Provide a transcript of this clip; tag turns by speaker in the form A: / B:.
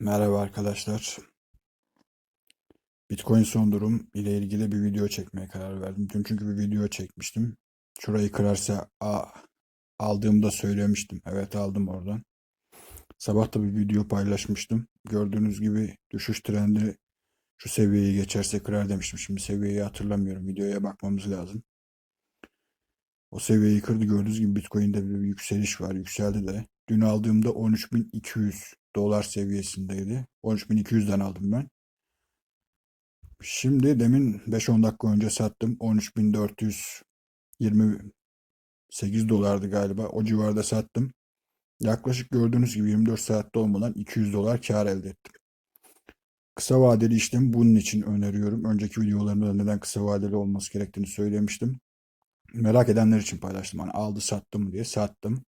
A: Merhaba arkadaşlar. Bitcoin son durum ile ilgili bir video çekmeye karar verdim. Dün çünkü bir video çekmiştim. Şurayı kırarsa a, aldığımda söylemiştim. Evet aldım oradan. Sabah da bir video paylaşmıştım. Gördüğünüz gibi düşüş trendi şu seviyeyi geçerse kırar demiştim. Şimdi seviyeyi hatırlamıyorum. Videoya bakmamız lazım. O seviyeyi kırdı. Gördüğünüz gibi Bitcoin'de bir yükseliş var. Yükseldi de. Dün aldığımda 13.200 dolar seviyesindeydi. 13.200'den aldım ben. Şimdi demin 5-10 dakika önce sattım. 13.428 dolardı galiba. O civarda sattım. Yaklaşık gördüğünüz gibi 24 saatte olmadan 200 dolar kar elde ettim. Kısa vadeli işlem bunun için öneriyorum. Önceki videolarımda da neden kısa vadeli olması gerektiğini söylemiştim. Merak edenler için paylaştım. Hani aldı sattım diye sattım.